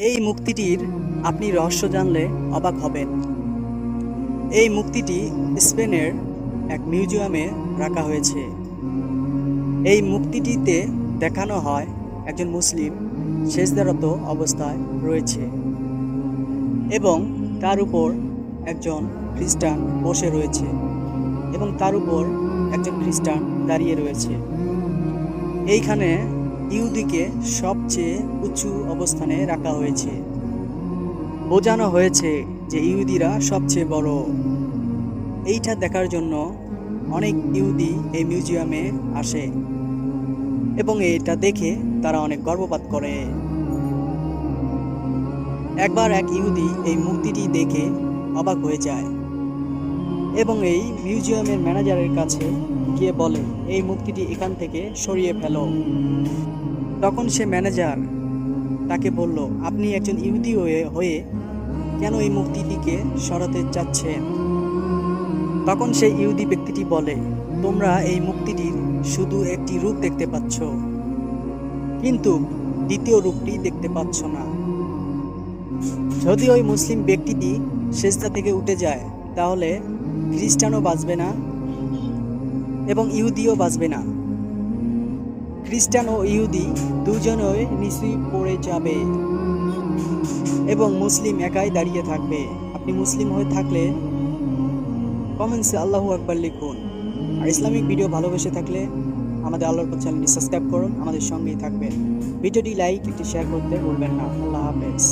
এই মুক্তিটির আপনি রহস্য জানলে অবাক হবেন। এই মুক্তিটি স্পেনের এক মিউজিয়ামে রাখা হয়েছে। এই মুক্তিটিতে দেখানো হয় একজন মুসলিম সেজদারত অবস্থায় রয়েছে এবং তার উপর একজন খ্রিস্টান বসে রয়েছে এবং তার উপর একজন খ্রিস্টান দাঁড়িয়ে রয়েছে। এইখানে ইহুদিকে সবচেয়ে উঁচু অবস্থানে রাখা হয়েছে। বোঝানো হয়েছে যে ইহুদিরা সবচেয়ে বড়। এইটা দেখার জন্য অনেক ইহুদি এই মিউজিয়ামে আসে এবং এটা দেখে তারা অনেক গর্বপাত করে। একবার এক ইহুদি এই মূর্তিটি দেখে অবাক হয়ে যায়। এবং এই মিউজিয়ামের ম্যানেজারের কাছে গিয়ে বলে, এই মূর্তিটি এখান থেকে সরিয়ে ফেলো। তখন সে ম্যানেজার তাকে বলল, আপনি একজন ইহুদি হয়ে হয়ে কেন এই মূর্তিটিকে সরাতে চাচ্ছেন? তখন সেই ইহুদি ব্যক্তিটি বলে, তোমরা এই মুক্তিটির শুধু একটি রূপ দেখতে পাচ্ছ, কিন্তু দ্বিতীয় রূপটি দেখতে পাচ্ছ না। যদি ওই মুসলিম ব্যক্তিটি শেষটা থেকে উঠে যায়, তাহলে খ্রিস্টানও বাঁচবে না এবং ইহুদিও বাঁচবে না। খ্রিস্টান ও ইহুদি দুজনই নিচে পড়ে যাবে এবং মুসলিম একাই দাঁড়িয়ে থাকবে। আপনি মুসলিম হয়ে থাকলে কমেন্টসে আল্লাহু আকবার লিখুন। আর ইসলামিক ভিডিও ভালোবেসে থাকলে আমাদের আল্লাহর চ্যানেলটি সাবস্ক্রাইব করুন, আমাদের সঙ্গেই থাকবেন। ভিডিওটি লাইক, একটি শেয়ার করতে ভুলবেন না। আল্লাহ হাফেজ।